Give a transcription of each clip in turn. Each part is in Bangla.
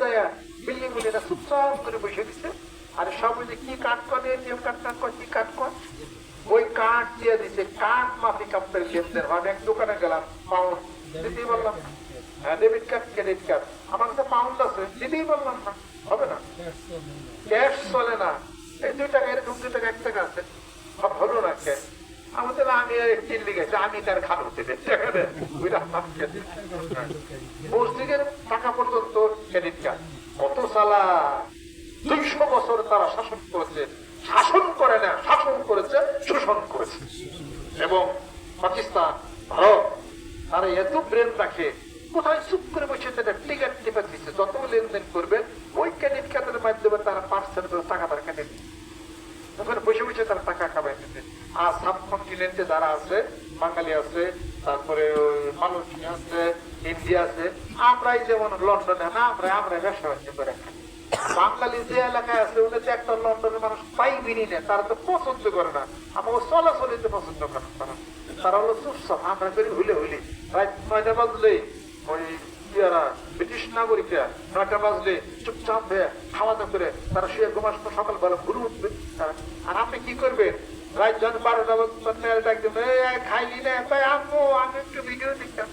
যায় বিল্ডিং গুলি চুপচাপ করে বসে দিচ্ছে আর সব যে কি কাট করে এটিএম কাট কাট কর, কি কাট কর? ওই কার্ড দিয়ে দিছে কার্ড মাফিক আপনার লেনদেন। হয় এক দোকানে গেলাম পাউন্ড দিতেই বললাম হ্যাঁ ডেবিট কার্ড ক্রেডিট কার্ড আমার কাছে পাউন্ড আছে, দিতেই বললাম না, হবে না? ক্যাশ চলে না। এই দুই টাকা এরকম দুই টাকা, এক টাকা আছে। হলো না ক্যাশ আমাদের আমি চিল্লি গেছে আমি তার খালো দেবে মসজিদের টাকা পর্যন্ত কার্ড কত সালা দুইশো বছর তারা শাসন করেছে। শাসন করে না, শাসন করেছে, শোষণ করেছে। এবং পাকিস্তান, ভারত, তারা এত ব্রেন রাখে। কোথায় চুপ করে বসে তারা টিকিট টিপে দিচ্ছে যত লেনদেন করবে, ওই ক্রেডিট কার্ডের মাধ্যমে তারা পার্সেন্ট টাকা তারা কেটে ওখানে বসে বসে তারা টাকা কামাইতেছে আর সাবকন্টিনেন্টে যারা আছে, বাঙালি আছে তারপরে ওই মালয়েশিয়া আছে ইন্ডিয়া আছে। আমরাই যেমন লন্ডনে না আমরা আমরা ব্যবসা বাণিজ্য করে বাঙালি যে এলাকায় আছে, ওদের যে একটা লন্ডনের মানুষ পাইবিনি না, তারা তো পছন্দ করে না। আমাকে চলাচলিতে পছন্দ করে তারা। তারা হলো চুপচাপ, আমরা করি হইলে হইলে। রাত নয়টা বাজলেই ওই ইয়ারা ব্রিটিশ নাগরিকরা নয়টা বাজলে চুপচাপ হয়ে খাওয়া দাওয়া করে তারা শুয়ে ঘুমাস, সকালবেলা ঘুরে উঠবে। তারা আর আপনি কি করবেন? রাত যখন বারোটা বাজতে ডাক দেবেন "এই, এই, খাইলি না তাই আমি একটু ভিডিও দেখতাম।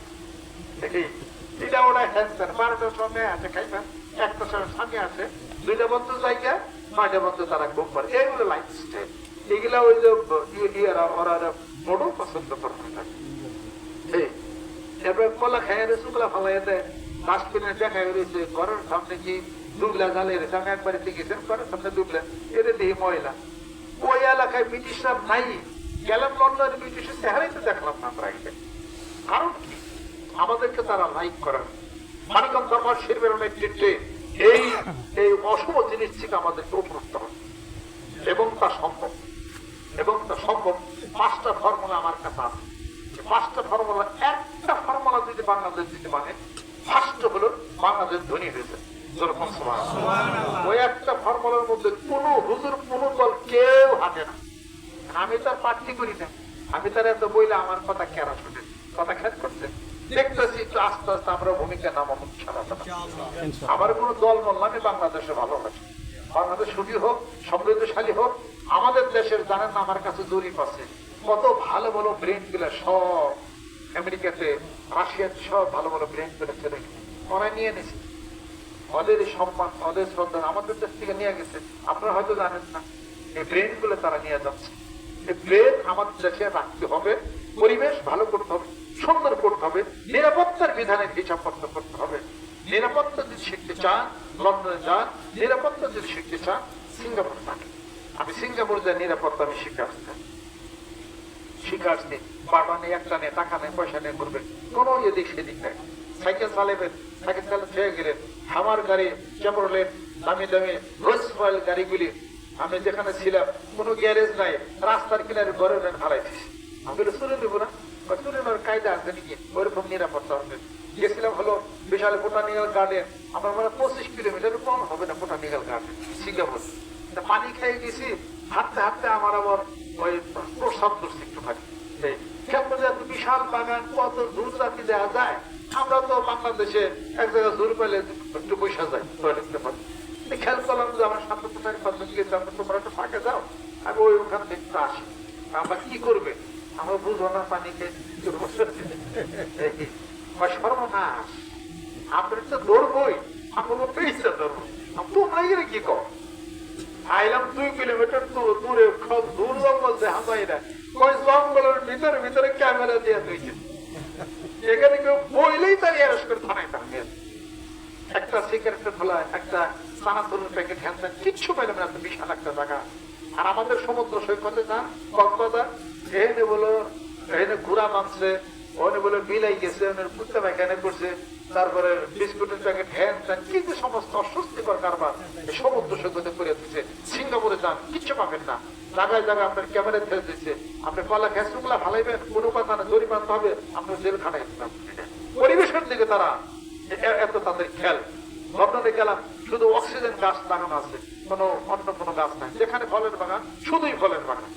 আছে সামনে আছে দুইটা তারা এগুলা পছন্দ এরপরে কলা দেখা ঘরের সামনে কি দুবলা রয়েছে আমি একবার দেখেছেন ঘরের সামনে দুবলা। এটা দিয়ে ময়লা। ওই এলাকায় ব্রিটিশরা নাই গেলাম লন্ডনে ব্রিটিশের চেহারাই তো দেখলাম না আমরা। কারণ কি? আমাদেরকে তারা লাইক করেন। মানিকম ধর্ম শিল্পের নেতৃত্বে এই এই অশুভ জিনিস থেকে আমাদেরকে উপরুক্ত হবে এবং তা সম্ভব। এবং তা সম্ভব। পাঁচটা ফর্মুলা আমার কাছে আছে। পাঁচটা ফর্মুলা একটা ফর্মুলা যদি বাংলাদেশ দিতে মানে ফার্স্ট হলো বাংলাদেশ ধনী হয়েছে যেরকম সমাজ ওই একটা ফর্মুলার মধ্যে কোন হুজুর কোন দল কেউ হাঁটে না। আমি তার প্রার্থী করি না। আমি তার এত বইলে আমার কথা কেরা শুনে কথা খেয়াল করছে? দেখতেছি একটু আস্তে আস্তে আমরা ভূমিকা নামাবো আমার কোনো দল বললাম আমি বাংলাদেশে বাংলাদেশ সুখী হোক সমৃদ্ধশালী হোক আমাদের দেশের জানেন না আমার কাছে জরিপ আছে। কত ভালো ভালো ব্রেনগুলো সব আমেরিকাতে রাশিয়াতে সব ভালো ভালো ব্রেনগুলো ছেড়ে ওরা নিয়ে নিছে। ওদের সম্মান, ওদের শ্রদ্ধা আমাদের দেশ থেকে নিয়ে গেছে। আপনারা হয়তো জানেন না, এই ব্রেনগুলো তারা নিয়ে যাচ্ছে। এই ব্রেন আমাদের দেশে রাখতে হবে, পরিবেশ ভালো করতে হবে, সুন্দর করতে হবে, নিরাপত্তার বিধানের হিসাব করতে করতে হবে। নিরাপত্তা যদি শিখতে চান, লন্ডনে যান, নিরাপত্তা যদি শিখতে চান, সিঙ্গাপুর যান। আমি সিঙ্গাপুর যাই, নিরাপত্তা আমি শিখে আসতে শিখে আসতে বাবা নেই একটা নেই টাকা নেই পয়সা নেই করবেন কোনো এদিক সেদিক নেই। সাইকেল চালাবেন চালাতে ছেড়ে গেলেন। আমার গাড়ি চেপরলেন দামি দামি রোজ গাড়িগুলি। আমি যেখানে ছিলাম, কোনো গ্যারেজ নাই, রাস্তার কিনারে ঘরে ভাড়াই দিছি আমি চলে দেবো না? নেওয়ার কায়দা আছে নাকি? ওইরকম নিরাপত্তা হবে। গেছিলাম হলো বিশাল বোটানিক্যাল গার্ডেন আমার মানে পঁচিশ কিলোমিটার কম হবে না বোটানিক্যাল গার্ডেন সিঙ্গাপুর। পানি খেয়ে গেছি। হাঁটতে হাঁটতে আমার আবার ওই প্রসাদ দোষী একটু থাকে এই কেমন যে এত বিশাল বাগান, কত দূর জাতি দেওয়া যায়? আমরা তো বাংলাদেশে এক জায়গায় দূর পেলে একটু পয়সা টয়লেটে পারি খেয়াল করলাম যে আমার সামনে তো জন গেছে, আমরা তোমরা ফাঁকে যাও। আমি ওই ওখান থেকে আসি। আমরা কি করবে? আমরা বুঝব না পানি খেয়ে কি কর? দুই কিলোমিটার দূরে, দূর জঙ্গল না। ওই জঙ্গলের ভিতরে ক্যামেরা দিয়ে দিয়েছে এখানে কেউ বইলেই তার অ্যারেস্ট করে থানায় থাকবে একটা সিগারেটের ধোলায়, একটা সানাতুরের প্যাকেট হ্যান্ড কিচ্ছু পাইলাম না বিশাল একটা জায়গা। আর আমাদের সমুদ্র সৈকতে যান, কক্সবাজার এখানে বলো এখানে ঘোড়া মানছে ওখানে বলে বিলাই গেছে, ওখানে কুত্তা কেন করছে। তারপরে বিস্কুটের প্যাকেট, হ্যান ত্যান, কি যে সমস্ত অস্বস্তিকর কারবার, এই সমুদ্র সৈকতে করে দিচ্ছে সিঙ্গাপুরে যান, কিচ্ছু পাবেন না। জায়গায় জায়গায় আপনার ক্যামেরা ফেলে দিচ্ছে। আপনি কলা ফেসবুকলা ফালাইবেন, কোনো কথা না, জরিমানা হবে আপনার জেলখানায় পরিবেশের দিকে তারা এত তাদের খেয়াল। লন্ডনে গেলাম, শুধু অক্সিজেন গাছ লাগানো আছে। কোনো অন্য কোনো গাছ নাই। যেখানে ফলের বাগান, শুধুই ফলের বাগান।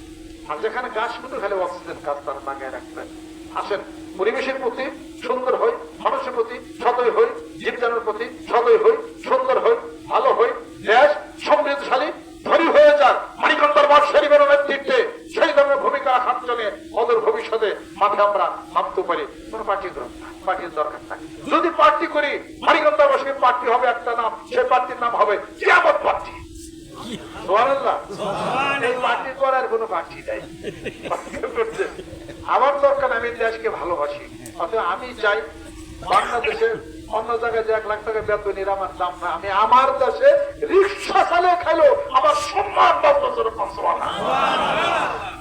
আর যেখানে গাছ শুধু খেলে অক্সিজেন গাছ তারা লাগায় রাখবেন আসেন, পরিবেশের প্রতি সুন্দর হয় মানুষের প্রতি সতই হই জীবিকানোর প্রতি সতই হই, সুন্দর হই, ভালো হই, দেশ সমৃদ্ধশালী ধরি হয়ে যাক। মানিকন্দর বাদ শরীফের নেতৃত্বে সেই ধরনের ভূমিকা রাখার জন্য অদূর ভবিষ্যতে মাঠে আমরা ভাবতে পারি। কোন পার্টি পার্টির দরকার থাকে যদি পার্টি করি মানিকন্দর বাসী পার্টি হবে একটা নাম। সে পার্টির নাম হবে কিয়ামত পার্টি। আমার দরকার আমি দেশকে ভালোবাসি। অথবা আমি চাই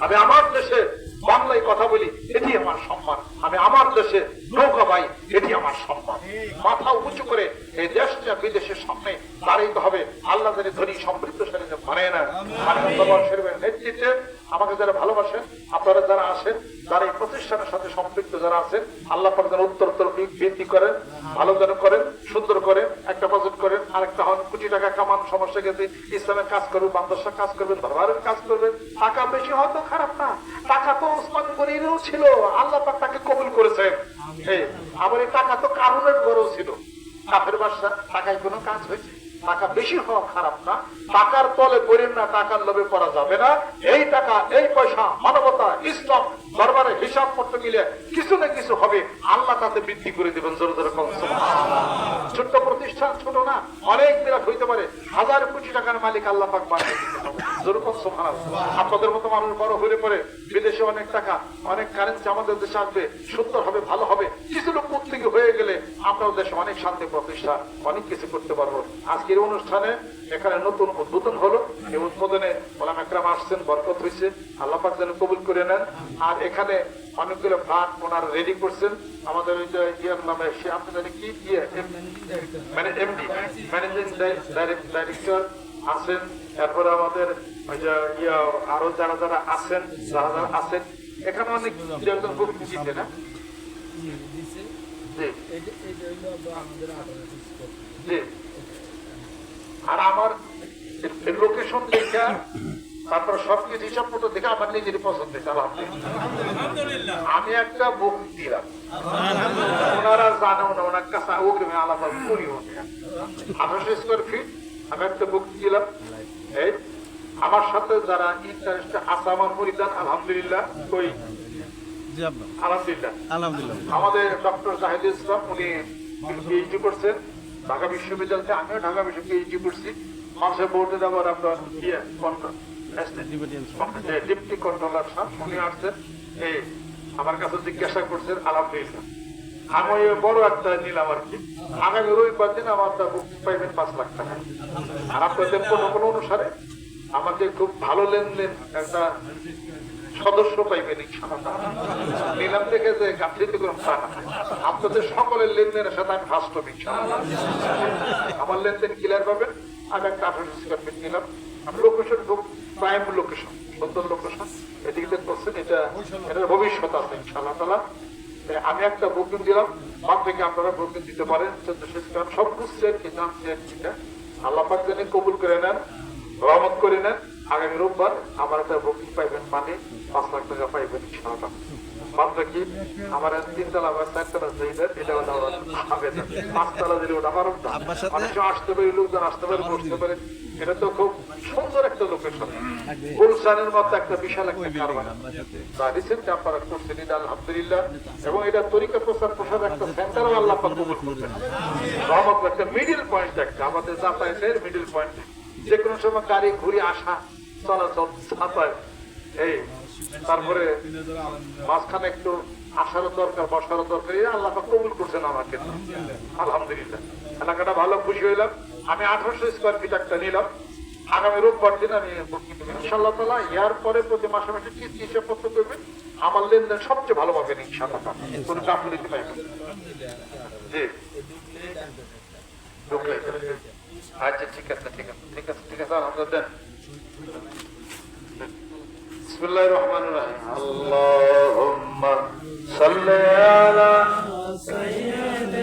আমি আমার দেশে বাংলায় কথা বলি, এটি আমার সম্মান। আমি আমার দেশে নৌকা বাই এটি আমার সম্মান। মাথা উঁচু করে এই দেশটা বিদেশের সামনে দাঁড়াইতে হবে। আল্লাহ জানি ধনী সমৃদ্ধশালী যে মানে না। নেতৃত্বে আমাকে যারা ভালোবাসেন, আপনারা যারা আসেন যারা এই প্রতিষ্ঠানের সাথে সম্পৃক্ত যারা আছেন, আল্লাহ পাক উত্তর উত্তর বৃদ্ধি করেন ভালো যেন করেন সুন্দর করেন একটা বাজেট করেন আরেকটা হন কোটি টাকা কামান সমস্যা গেছে ইসলামের কাজ করবেন বান্ধবসার কাজ করবেন ধর্মের কাজ করবেন টাকা বেশি হয়তো খারাপ না। টাকা তো ওসমান গনিরও ছিল আল্লাহ পাক তাকে কবুল করেছেন। এই, আবার এই টাকা তো কারণের বড় ছিল। কাফের বাসা টাকায় কোনো কাজ হয়েছে। টাকা বেশি হওয়া খারাপ না। টাকার তলে পড়েন না টাকার লোভে পড়া যাবে না। এই টাকা এই পয়সা মানবতা ইসলাম হিসাব করতে গেলে কিছু না কিছু হবে। আল্লাহ তাতে বৃদ্ধি করে দেবেন, জোর জোর ছোট্ট প্রতিষ্ঠান, ছোট না, অনেক বিরাট হইতে পারে। হাজার কোটি টাকার মালিক আল্লাহ পাক আপনাদের মতো মানুষ বড় হয়ে পড়ে বিদেশে অনেক টাকা, অনেক কারেন্সি আমাদের দেশে আসবে, সুন্দর হবে, ভালো হবে। কিছু লোক থেকে হয়ে গেলে আমরাও দেশে অনেক শান্তি প্রতিষ্ঠা, অনেক কিছু করতে পারব। আজকের অনুষ্ঠানে এখানে নতুন উদ্বোধন হলো। এই উদ্বোধনে আসছেন, বরকত হয়েছে আল্লাহ পাক যেন কবুল করে নেন। আর এখানে অনেকগুলো ফ্লাট ওনারা রেডি করছেন। আমাদের ওই যে ইয়ের নামে সে আপনি জানি কি? ইয়ে মানে এমডি ম্যানেজিং ডাইরেক্টর আছেন। এরপরে আমাদের ইয়ে আরও যারা যারা আছেন, যারা যারা আছেন, এখানে অনেক একজন বুক দিচ্ছে না? আর আমার লোকেশন দেখা তারপর সবকিছু হিসাব মতো দেখে আমার নিজেরই পছন্দ হয়েছে আলহামদুলিল্লাহ। আমি একটা বুক দিলাম। ওনারা জানেও না ওনার কাছে ওগ্রিমে আলাদা করিও আঠারোশো স্কোয়ার ফিট আমি একটা বুক দিলাম। এই আমার সাথে যারা ইন্টারেস্ট আছে আমার পরিধান আলহামদুলিল্লাহ ওই আলহামদুলিল্লাহ। আলহামদুলিল্লাহ। আমাদের ডক্টর ইসলাম উনি পিএইচডি করছেন। ঢাকা বিশ্ববিদ্যালয় আমিও ঢাকা বিশ্ববিদ্যালয় পিএইচডি করছি। মানুষের বোর্ডে আবার আমরা ইয়ে ডিপটি কন্ট্রোলার সাহেব উনি আসছেন আমার কাছে জিজ্ঞাসা করছেন, আলহামদুলিল্লাহ। আমি বড় একটা নিলাম আর কি। আগামী রবিবার দিন আমার বুকিং পাইবেন পাঁচ লাখ টাকা। আর আপনাদের কোনো অনুসারে আমাকে খুব ভালো লেনদেন একটা সদস্য পাইবেন নিলাম থেকে যে গাফলিতে কোনো তা না। আপনাদের সকলের লেনদেনের সাথে আমি ফার্স্ট হব আমার লেনদেন ক্লিয়ার পাবেন। আমি একটা আঠারোশো স্কোয়ার ফিট নিলাম। লোকেশন খুব প্রাইম লোকেশন সুন্দর লোকেশন এদিকে দেখতে এটা এটার ভবিষ্যৎ আছে ইনশাআল্লাহ তালা আমি একটা বুকিং দিলাম বাদ থেকে আপনারা বুকিং দিতে পারেন সব বুঝছেন কি জানছেন এটা আল্লাহ পাক যেন কবুল করে নেন রহমত করে নেন আগামী রোববার আমার একটা বুকিং পাইবেন মানে পাঁচ লাখ টাকা পাইবেন ইনশাআল্লাহ মাত্র কি? আমার তিনতলা বা চারতলা জায়গা এটা ওটা হবে না পাঁচতলা দিলে ওটা আমার না মানুষ আসতে পারে লোকজন আসতে পারে বসতে পারে। এটা তো খুব সুন্দর একটা লোকেশন গুলশানের মতো একটা বিশাল একটা কারবার। তা রিসেন্ট আপনারা করছেন এটা আলহামদুলিল্লাহ। এবং এটা তরিকা প্রসার একটা সেন্টারও আল্লাহ পাক কবুল করছেন রহমত একটা মিডিল পয়েন্ট একটা আমাদের যাতায়াতের মিডিল পয়েন্ট যে কোনো সময় গাড়ি ঘুরে আসা চলাচল যাতায়াত এই তারপরে মাঝখানে একটু আসারও দরকার বসারও দরকার আল্লাহ কবুল করছেন আমাকে। আলহামদুলিল্লাহ। এলাকাটা ভালো খুশি হইলাম। আমি আঠারোশো স্কোয়ার ফিট একটা নিলাম। আগামী রোববার দিন আমি ইনশাল্লাহ তালা ইয়ার পরে প্রতি মাসে মাসে কি কি হিসাবপত্র করবেন আমার লেনদেন সবচেয়ে ভালো পাবেন ইনশাল্লাহ কোনো গাফলিতে পাইবেন জি। আচ্ছা ঠিক আছে ঠিক আছে ঠিক আছে ঠিক আছে, আলহামদুলিল্লাহ সাল্লি আলা